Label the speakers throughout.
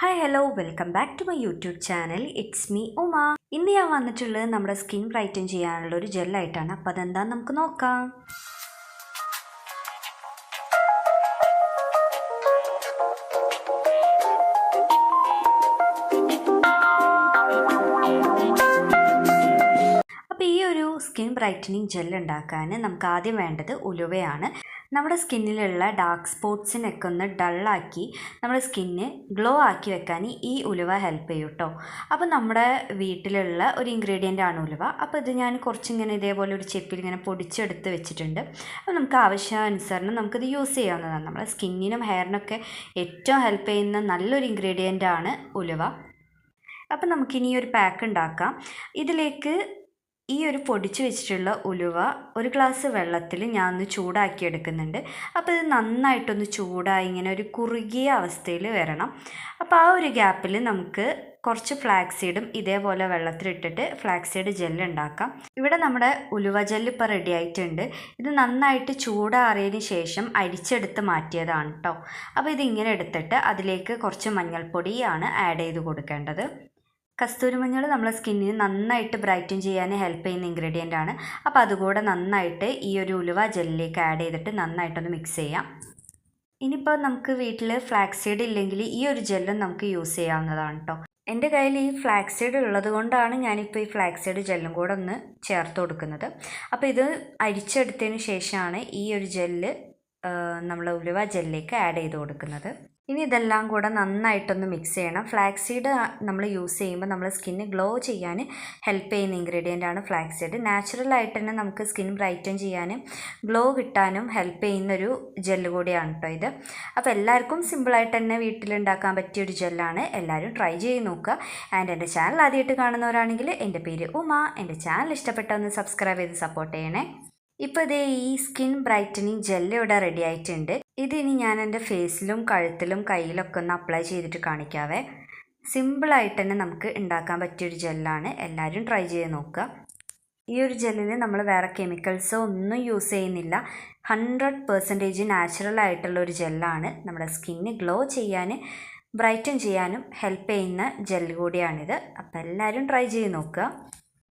Speaker 1: Hi hello welcome back to my YouTube channel it's me Uma ഇന്ന് ഞാൻ വന്നിട്ടുള്ളത് നമ്മുടെ സ്കിൻ ബ്രൈറ്റൻ ചെയ്യാനുള്ള ഒരു ജെല്ലായിട്ടാണ് അപ്പോൾ അതെന്താന്ന് നമുക്ക് നോക്കാം. അപ്പോൾ ഈ ഒരു സ്കിൻ ബ്രൈറ്റനിങ് ജെൽ നമുക്ക് ആദ്യം വേണ്ടത് ഉലുവയാണ്. നമ്മുടെ സ്കിന്നിലുള്ള ഡാർക്ക് സ്പോട്ട്സിനൊക്കെ ഒന്ന് ഡള്ളാക്കി നമ്മുടെ സ്കിന്ന് ഗ്ലോ ആക്കി വെക്കാൻ ഈ ഉലുവ ഹെൽപ്പ് ചെയ്യും കേട്ടോ അപ്പോൾ നമ്മുടെ വീട്ടിലുള്ള ഒരു ഇൻഗ്രീഡിയന്റ് ആണ് ഉലുവ. അപ്പോൾ ഇത് ഞാൻ കുറച്ചിങ്ങനെ ഇതേപോലെ ഒരു ചെപ്പിൽ ഇങ്ങനെ പൊടിച്ചെടുത്ത് വെച്ചിട്ടുണ്ട്. അപ്പോൾ നമുക്ക് ആവശ്യാനുസരണം നമുക്കിത് യൂസ് ചെയ്യാവുന്നതാണ്. നമ്മുടെ സ്കിന്നിനും ഹെയറിനൊക്കെ ഏറ്റവും ഹെൽപ്പ് ചെയ്യുന്ന നല്ലൊരു ഇൻഗ്രീഡിയന്റ് ആണ് ഉലുവ. അപ്പം നമുക്കിനി ഒരു പാക്ക് ഉണ്ടാക്കാം. ഇതിലേക്ക് ഈ ഒരു പൊടിച്ച് വെച്ചിട്ടുള്ള ഉലുവ ഒരു ഗ്ലാസ് വെള്ളത്തിൽ ഞാൻ ഒന്ന് ചൂടാക്കി എടുക്കുന്നുണ്ട് അപ്പോൾ ഇത് നന്നായിട്ടൊന്ന് ചൂടായി ഇങ്ങനെ ഒരു കുറുകിയ അവസ്ഥയിൽ വരണം. അപ്പോൾ ആ ഒരു ഗ്യാപ്പിൽ നമുക്ക് കുറച്ച് ഫ്ലാക്സീഡും ഇതേപോലെ വെള്ളത്തിലിട്ടിട്ട് ഫ്ലാക്സീഡ് ജെല്ല് ഉണ്ടാക്കാം. ഇവിടെ നമ്മുടെ ഉലുവ ജെല്ല് ഇപ്പോൾ റെഡി ആയിട്ടുണ്ട്. ഇത് നന്നായിട്ട് ചൂടാറിയതിന് ശേഷം അരിച്ചെടുത്ത് മാറ്റിയതാണ് കേട്ടോ അപ്പോൾ ഇതിങ്ങനെ എടുത്തിട്ട് അതിലേക്ക് കുറച്ച് മഞ്ഞൾപ്പൊടിയാണ് ആഡ് ചെയ്ത് കൊടുക്കേണ്ടത്. കസ്തൂരി മഞ്ഞൾ നമ്മളെ സ്കിന്നിന് നന്നായിട്ട് ബ്രൈറ്റൻ ചെയ്യാൻ ഹെൽപ്പ് ചെയ്യുന്ന ഇൻഗ്രീഡിയന്റ് ആണ്. അപ്പോൾ അതുകൂടെ നന്നായിട്ട് ഈ ഒരു ഉലുവ ജെല്ലിലേക്ക് ആഡ് ചെയ്തിട്ട് നന്നായിട്ടൊന്ന് മിക്സ് ചെയ്യാം. ഇനിയിപ്പോൾ നമുക്ക് വീട്ടിൽ ഫ്ലാക്സീഡ് ഇല്ലെങ്കിൽ ഈ ഒരു ജെല്ലും നമുക്ക് യൂസ് ചെയ്യാവുന്നതാണ് കേട്ടോ എന്റെ കയ്യിൽ ഈ ഫ്ലാക്സീഡ് ഉള്ളത് കൊണ്ടാണ് ഞാനിപ്പോൾ ഈ ഫ്ലാക്സീഡ് ജെല്ലും കൂടെ ഒന്ന് ചേർത്ത് കൊടുക്കുന്നത്. അപ്പോൾ ഇത് അരിച്ചെടുത്തതിന് ശേഷമാണ് ഈ ഒരു ജെല്ല് നമ്മൾ ഉലുവ ജെല്ലിലേക്ക് ആഡ് ചെയ്ത് കൊടുക്കുന്നത്. ഇനി ഇതെല്ലാം കൂടെ നന്നായിട്ടൊന്ന് മിക്സ് ചെയ്യണം. ഫ്ലാക്സ് സീഡ് നമ്മൾ യൂസ് ചെയ്യുമ്പോൾ നമ്മൾ സ്കിന്ന് ഗ്ലോ ചെയ്യാൻ ഹെൽപ്പ് ചെയ്യുന്ന ഇൻഗ്രീഡിയന്റ് ആണ് ഫ്ലാക്സ് സീഡ് നാച്ചുറലായിട്ട് തന്നെ നമുക്ക് സ്കിൻ ബ്രൈറ്റൻ ചെയ്യാനും ഗ്ലോ കിട്ടാനും ഹെൽപ്പ് ചെയ്യുന്നൊരു ജെല്ല് കൂടിയാണ് കേട്ടോ ഇത്. അപ്പോൾ എല്ലാവർക്കും സിമ്പിളായിട്ട് തന്നെ വീട്ടിലുണ്ടാക്കാൻ പറ്റിയ ഒരു ജെല്ലാണ് എല്ലാവരും ട്രൈ ചെയ്ത് നോക്കുക. ആൻഡ് എന്റെ ചാനൽ ആദ്യമായിട്ട് കാണുന്നവരാണെങ്കിൽ എന്റെ പേര് ഉമ. എന്റെ ചാനൽ ഇഷ്ടപ്പെട്ട ഒന്ന് സബ്സ്ക്രൈബ് ചെയ്ത് സപ്പോർട്ട് ചെയ്യണേ. ഇപ്പോൾ ഇതേ ഈ സ്കിൻ ബ്രൈറ്റനിങ് ജെല്ല് ഇവിടെ റെഡി ആയിട്ടുണ്ട്. ഇതിനി ഞാൻ എന്റെ ഫേസിലും കഴുത്തിലും കയ്യിലൊക്കെ ഒന്ന് അപ്ലൈ ചെയ്തിട്ട് കാണിക്കാവേ. സിമ്പിളായിട്ട് തന്നെ നമുക്ക് ഉണ്ടാക്കാൻ പറ്റിയൊരു ജെല്ലാണ് എല്ലാവരും ട്രൈ ചെയ്ത് നോക്കുക. ഈ ഒരു ജെല്ലിൽ നമ്മൾ വേറെ കെമിക്കൽസോ ഒന്നും യൂസ് ചെയ്യുന്നില്ല. ഹൺഡ്രഡ് പെർസെന്റേജ് നാച്ചുറൽ ആയിട്ടുള്ള ഒരു ജെല്ലാണ് നമ്മുടെ സ്കിന്ന് ഗ്ലോ ചെയ്യാൻ ബ്രൈറ്റൻ ചെയ്യാനും ഹെൽപ്പ് ചെയ്യുന്ന ജെല്ല് കൂടിയാണിത്. അപ്പോൾ എല്ലാവരും ട്രൈ ചെയ്ത് നോക്കുക.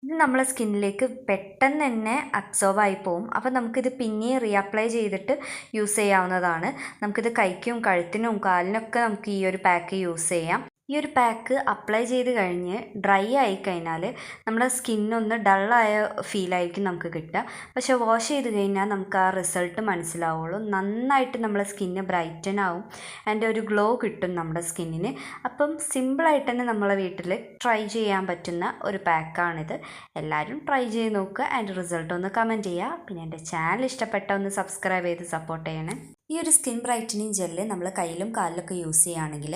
Speaker 1: ഇത് നമ്മളെ സ്കിന്നിലേക്ക് പെട്ടെന്ന് തന്നെ അബ്സോർബ് ആയി പോവും. അപ്പോൾ നമുക്കിത് പിന്നെയും റീഅപ്ലൈ ചെയ്തിട്ട് യൂസ് ചെയ്യാവുന്നതാണ്. നമുക്കിത് കൈക്കും കഴുത്തിനും കാലിനൊക്കെ നമുക്ക് ഈ ഒരു പാക്ക് യൂസ് ചെയ്യാം. ഈ ഒരു പാക്ക് അപ്ലൈ ചെയ്ത് കഴിഞ്ഞ് ഡ്രൈ ആയി കഴിഞ്ഞാൽ നമ്മുടെ സ്കിന്നൊന്ന് ഡള്ളായ ഫീലായിരിക്കും നമുക്ക് കിട്ടുക. പക്ഷെ വാഷ് ചെയ്ത് കഴിഞ്ഞാൽ നമുക്ക് ആ റിസൾട്ട് മനസ്സിലാവുള്ളൂ. നന്നായിട്ട് നമ്മളെ സ്കിന്ന് ബ്രൈറ്റൻ ആവും. അതിന്റെ ഒരു ഗ്ലോ കിട്ടും നമ്മുടെ സ്കിന്നിന് അപ്പം സിമ്പിളായിട്ട് തന്നെ നമ്മളെ വീട്ടിൽ ട്രൈ ചെയ്യാൻ പറ്റുന്ന ഒരു പാക്കാണിത് എല്ലാവരും ട്രൈ ചെയ്ത് നോക്കുക. അതിന്റെ റിസൾട്ട് ഒന്ന് കമന്റ് ചെയ്യുക. പിന്നെ എന്റെ ചാനൽ ഇഷ്ടപ്പെട്ട ഒന്ന് സബ്സ്ക്രൈബ് ചെയ്ത് സപ്പോർട്ട് ചെയ്യണേ. ഈ ഒരു സ്കിൻ ബ്രൈറ്റനിങ് ജെല്ല് നമ്മൾ കയ്യിലും കാലിലൊക്കെ യൂസ് ചെയ്യുകയാണെങ്കിൽ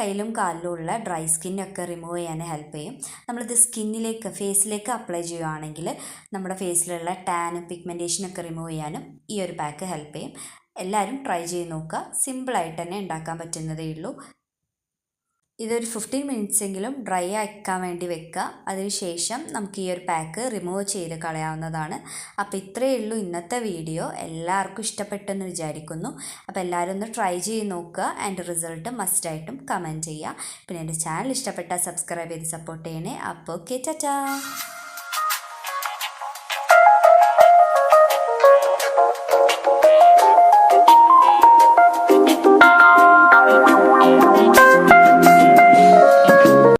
Speaker 1: കയ്യിലും കാലിലും ഉള്ള ഡ്രൈ സ്കിന്നൊക്കെ റിമൂവ് ചെയ്യാൻ ഹെൽപ്പ് ചെയ്യും. നമ്മളിത് സ്കിന്നിലേക്ക് ഫേസിലേക്ക് അപ്ലൈ ചെയ്യുകയാണെങ്കിൽ നമ്മുടെ ഫേസിലുള്ള ടാനും പിഗ്മെന്റേഷനൊക്കെ റിമൂവ് ചെയ്യാനും ഈ ഒരു പാക്ക് ഹെൽപ്പ് ചെയ്യും. എല്ലാവരും ട്രൈ ചെയ്ത് നോക്കുക. സിമ്പിളായിട്ട് തന്നെ ഉണ്ടാക്കാൻ പറ്റുന്നതേ ഉള്ളൂ. ഇതൊരു ഫിഫ്റ്റീൻ മിനിറ്റ്സ് എങ്കിലും ഡ്രൈ ആക്കാൻ വേണ്ടി വെക്കുക. അതിനുശേഷം നമുക്ക് ഈ ഒരു പാക്ക് റിമൂവ് ചെയ്ത് കളയാവുന്നതാണ്. അപ്പോൾ ഇത്രയേ ഉള്ളൂ ഇന്നത്തെ വീഡിയോ എല്ലാവർക്കും ഇഷ്ടപ്പെട്ടെന്ന് വിചാരിക്കുന്നു. അപ്പോൾ എല്ലാവരും ഒന്ന് ട്രൈ ചെയ്ത് നോക്കുക. ആൻഡ് റിസൾട്ട് മസ്റ്റായിട്ടും കമന്റ് ചെയ്യുക. പിന്നെ എന്റെ ചാനൽ ഇഷ്ടപ്പെട്ടാൽ സബ്സ്ക്രൈബ് ചെയ്ത് സപ്പോർട്ട് ചെയ്യണേ. അപ്പോൾ ഓക്കെ ചാറ്റാ